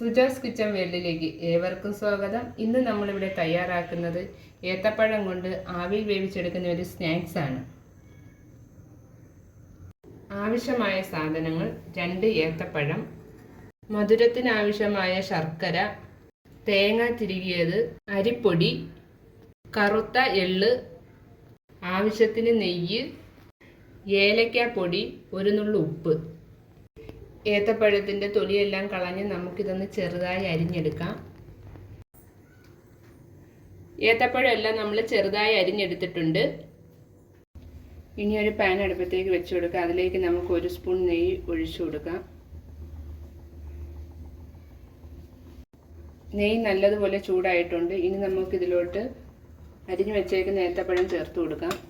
സുജോസ് kitchen വേൾഡിലേക്ക് ഏവർക്കും സ്വാഗതം. ഇന്ന് നമ്മളിവിടെ തയ്യാറാക്കുന്നത് ഏത്തപ്പഴം കൊണ്ട് ആവിയിൽ വേവിച്ചെടുക്കുന്ന ഒരു സ്നാക്സ് ആണ്. ആവശ്യമായ സാധനങ്ങൾ രണ്ട് ഏത്തപ്പഴം മധുരത്തിനാവശ്യമായ ശർക്കര തേങ്ങ തിരികിയത് അരിപ്പൊടി കറുത്ത എള്ള് ആവശ്യത്തിന് നെയ്യ് ഏലക്കാപ്പൊടി ഒരു നുള്ളു ഉപ്പ്. ഏത്തപ്പഴത്തിന്റെ തൊലിയെല്ലാം കളഞ്ഞ് നമുക്കിതൊന്ന് ചെറുതായി അരിഞ്ഞെടുക്കാം. ഏത്തപ്പഴം എല്ലാം നമ്മൾ ചെറുതായി അരിഞ്ഞെടുത്തിട്ടുണ്ട്. ഇനി ഒരു പാൻ അടുപ്പത്തേക്ക് വെച്ച് കൊടുക്കാം. അതിലേക്ക് നമുക്ക് ഒരു സ്പൂൺ നെയ്യ് ഒഴിച്ചു കൊടുക്കാം. നെയ്യ് നല്ലതുപോലെ ചൂടായിട്ടുണ്ട്. ഇനി നമുക്കിതിലോട്ട് അരിഞ്ഞു വെച്ചേക്കുന്ന ഏത്തപ്പഴം ചേർത്ത് കൊടുക്കാം.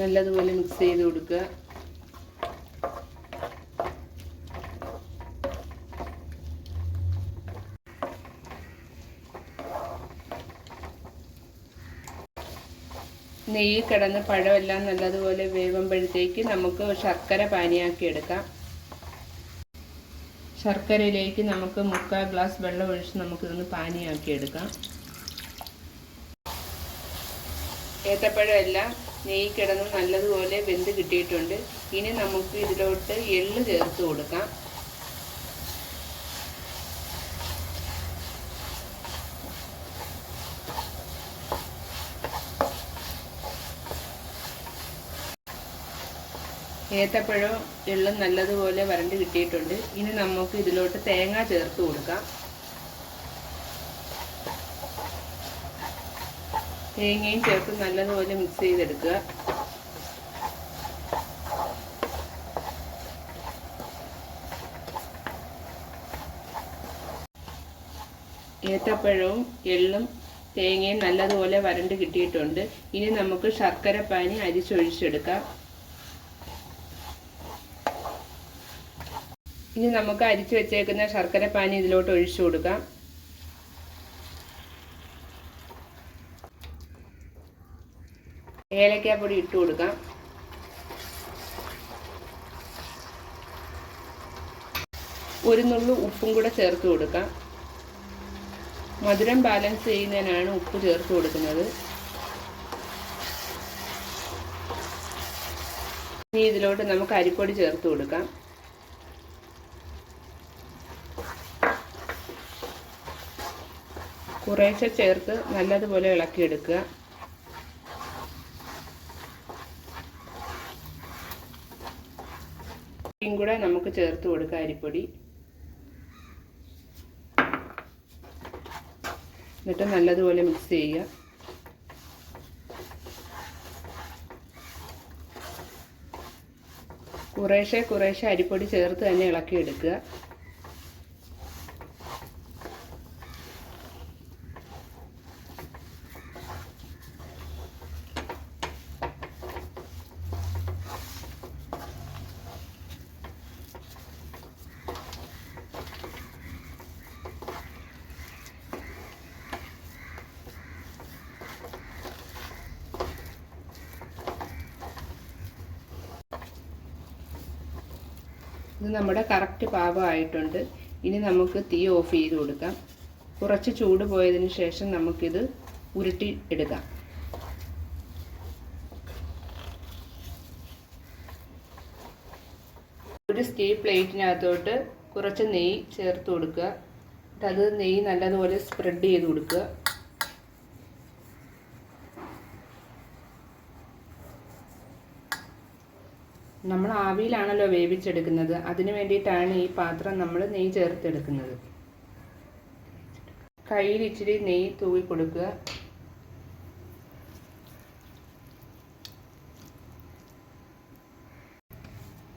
നല്ലതുപോലെ മിക്സ് ചെയ്ത് കൊടുക്കുക. നെയ്യ് കിടന്ന് പഴമെല്ലാം നല്ലതുപോലെ വേവുമ്പോഴത്തേക്ക് നമുക്ക് ശർക്കര പാനിയാക്കി എടുക്കാം. ശർക്കരയിലേക്ക് നമുക്ക് മുക്കാൽ ഗ്ലാസ് വെള്ളം ഒഴിച്ച് നമുക്കിതൊന്ന് പാനിയാക്കി എടുക്കാം. ഏത്തപ്പഴം എല്ലാം നെയ്യ് കിടന്ന് നല്ലതുപോലെ വെന്ത് കിട്ടിയിട്ടുണ്ട്. ഇനി നമുക്ക് ഇതിലോട്ട് എള്ള് ചേർത്ത് കൊടുക്കാം. ഏത്തപ്പഴവും എള്ളും നല്ലതുപോലെ വരണ്ട് കിട്ടിയിട്ടുണ്ട്. ഇനി നമുക്ക് ഇതിലോട്ട് തേങ്ങ ചേർത്ത് കൊടുക്കാം. തേങ്ങയും ചേർത്ത് നല്ലതുപോലെ മിക്സ് ചെയ്തെടുക്കുക. ഏത്തപ്പഴവും എള്ളും തേങ്ങയും നല്ലതുപോലെ വരണ്ട് കിട്ടിയിട്ടുണ്ട്. ഇനി നമുക്ക് ശർക്കര പാനി അരിച്ചൊഴിച്ചെടുക്കാം. ഇനി നമുക്ക് അരിച്ചു വെച്ചേക്കുന്ന ശർക്കര പാനി ഇതിലോട്ട് ഒഴിച്ചു കൊടുക്കാം. ഏലക്കാപ്പൊടി ഇട്ട് കൊടുക്കാം. ഒരു നുള്ളു ഉപ്പും കൂടെ ചേർത്ത് കൊടുക്കാം. മധുരം ബാലൻസ് ചെയ്യുന്നതിനാണ് ഉപ്പ് ചേർത്ത് കൊടുക്കുന്നത്. ഇനി ഇതിലോട്ട് നമുക്ക് അരിപ്പൊടി ചേർത്ത് കൊടുക്കാം. കുറേശ്ശെ ചേർത്ത് നല്ലതുപോലെ ഇളക്കിയെടുക്കുക. പൊടിയും കൂടെ നമുക്ക് ചേർത്ത് കൊടുക്കാം അരിപ്പൊടി. എന്നിട്ട് നല്ലതുപോലെ മിക്സ് ചെയ്യുക. കുറേശ്ശെ കുറേശ്ശെ അരിപ്പൊടി ചേർത്ത് തന്നെ ഇളക്കിയെടുക്കുക. ഇത് നമ്മുടെ കറക്റ്റ് പാകമായിട്ടുണ്ട്. ഇനി നമുക്ക് തീ ഓഫ് ചെയ്ത് കൊടുക്കാം. കുറച്ച് ചൂട് പോയതിന് ശേഷം നമുക്കിത് ഉരുട്ടി എടുക്കാം. ഒരു സ്റ്റീ പ്ലേറ്റിനകത്തോട്ട് കുറച്ച് നെയ്യ് ചേർത്ത് കൊടുക്കുക. അത് നെയ്യ് നല്ലതുപോലെ സ്പ്രെഡ് ചെയ്ത് കൊടുക്കുക. നമ്മൾ ആവിയിലാണല്ലോ വേവിച്ചെടുക്കുന്നത്. അതിന് വേണ്ടിയിട്ടാണ് ഈ പാത്രം നമ്മൾ നെയ്യ് ചേർത്തെടുക്കുന്നത്. കയ്യിൽ ഇച്ചിരി നെയ്യ് തൂവി കൊടുക്കുക.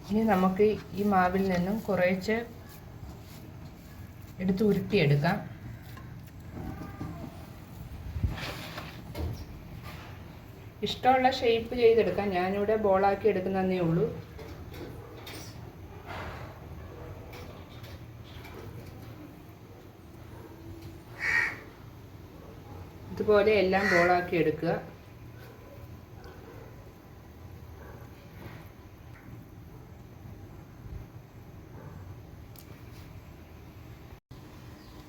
ഇനി നമുക്ക് ഈ മാവിൽ നിന്നും കുറേച്ച് എടുത്ത് ഉരുട്ടിയെടുക്കാം. ഇഷ്ടമുള്ള ഷേപ്പ് ചെയ്തെടുക്കാം. ഞാനിവിടെ ബോളാക്കി എടുക്കുന്നതന്നേ ഉള്ളൂ. ഇതുപോലെ എല്ലാം ബോളാക്കി എടുക്കുക.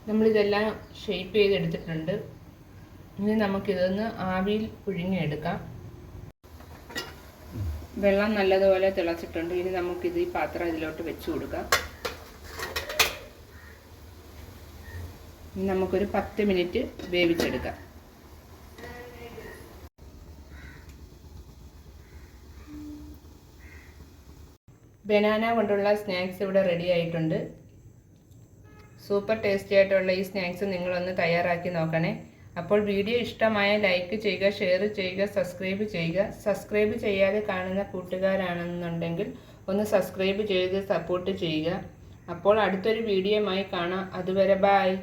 നമ്മളിതെല്ലാം ഷേപ്പ് ചെയ്തെടുത്തിട്ടുണ്ട്. ഇനി നമുക്കിതൊന്ന് ആവിയിൽ പുഴുങ്ങിയെടുക്കാം. വെള്ളം നല്ലതുപോലെ തിളച്ചിട്ടുണ്ട്. ഇനി നമുക്കിത് ഈ പാത്രം ഇതിലോട്ട് വെച്ച് കൊടുക്കാം. നമുക്കൊരു പത്ത് മിനിറ്റ് വേവിച്ചെടുക്കാം. ബനാന കൊണ്ടുള്ള സ്നാക്സ് ഇവിടെ റെഡി ആയിട്ടുണ്ട്. സൂപ്പർ ടേസ്റ്റി ആയിട്ടുള്ള ഈ സ്നാക്സ് നിങ്ങളൊന്ന് തയ്യാറാക്കി നോക്കണേ. അപ്പോൾ വീഡിയോ ഇഷ്ടമായ ലൈക്ക് ചെയ്യുക ഷെയർ ചെയ്യുക സബ്സ്ക്രൈബ് ചെയ്യുക. സബ്സ്ക്രൈബ് ചെയ്യാതെ കാണുന്ന കൂട്ടുകാരാണെന്നുണ്ടെങ്കിൽ ഒന്ന് സബ്സ്ക്രൈബ് ചെയ്ത് സപ്പോർട്ട് ചെയ്യുക. അപ്പോൾ അടുത്തൊരു വീഡിയോയുമായി കാണാം. അതുവരെ ബായ്